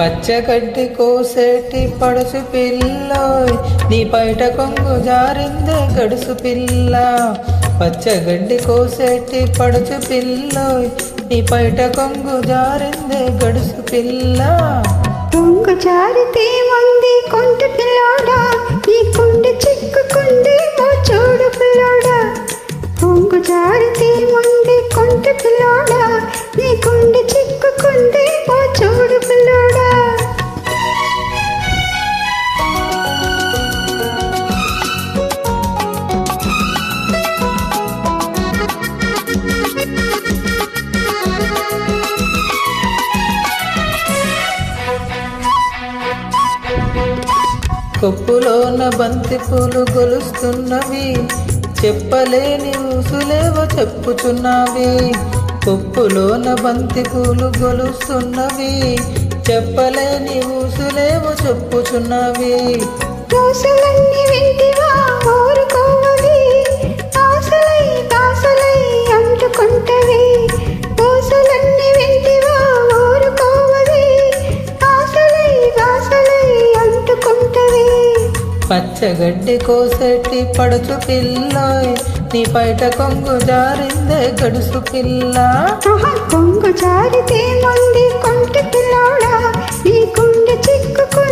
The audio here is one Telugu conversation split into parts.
పచ్చగడ్డి కోసేటి పడుసు పిల్ల నీ బయట కొంగు జారిందే గడుసు పిల్ల. పచ్చగడ్డి కోసేటి పడుచు పిల్ల నీ బయట కొంగు జారిందే గడుసు పిల్ల. కొంగు జారితే ఉంది కొంట పిల్లోడా. ఈ కొప్పులోన బంతి పూలు గొలుస్తున్నవి. చెప్పలేని ఊసులేవో చెప్పుచున్నావి. కొప్పులోన బంతి పూలు గొలుస్తున్నవి. చెప్పలేని ఊసులేవో చెప్పుచున్నవి. పచ్చగడ్డి కోసేటి పడుచు పిల్లోయ్. నీ బయట కొంగు జారిందే గడుసు పిల్ల. కొంగు జారితే మంది కొంటి పిల్లోడా. నీ గుండె చిక్కుకు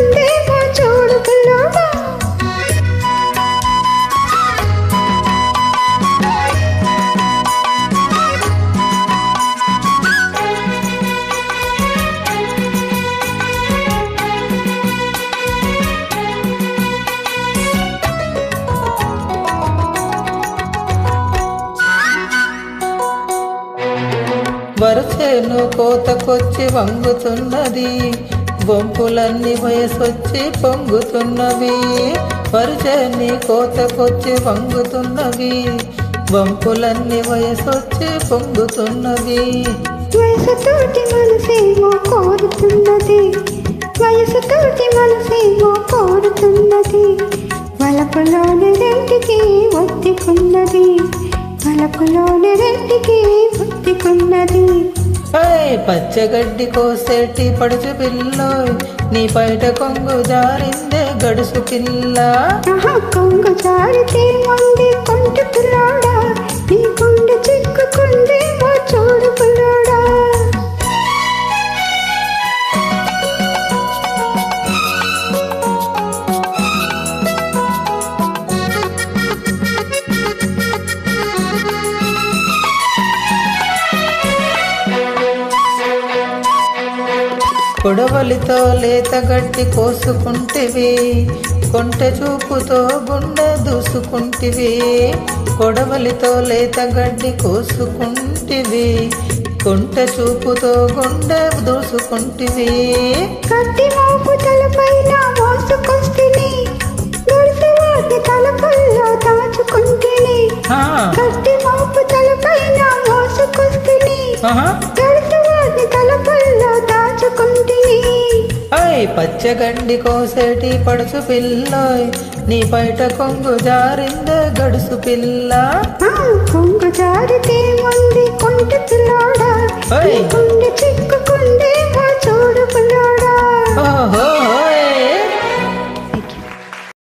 వరుసేను కోతకొచ్చి వంగుతున్నది. బొంపులన్నీ వయసొచ్చి పొంగుతున్నవి. వరుసేని కోతకొచ్చి వంగుతున్నవి. వంపులన్నీ వయసొచ్చి పొంగుతున్నవి. వయసుతోటి మనసేమో కోరుతున్నది. వయసుతోటి మనసేమో కోరుతున్నది. వలపులోని రెంటికి ఒత్తికున్నది వలపులోని రెంటికి ఏయ్ పచ్చగడ్డి కోసేటి పడుచు పిల్లోయ్. నీ పైట కొంగు జారిందే గడుసు పిల్ల. కొంగు జారితే మంది కొడవలితో లేత గడ్డి కోసుకుంటివి కొంటె చూపుతో గుండె దూసుకుంటివి కొడవలితో లేత గడ్డి కోసుకుంటివి కొంటె చూపుతో గుండె దూసుకుంటివి. కత్తి మోపు తలపైన మోసుకొస్తిని తలపల్లో దాచుకుంటిని. ఆ, కత్తి మోపు తలపైన మోసుకొస్తిని ఐ పచ్చగడ్డి కోసేటి పడుచు పిల్లోయ్. నీ పైట కొంగు జారిందే గడుసు పిల్ల. కొంగు జారితే మంది కొంట పిల్లోడా.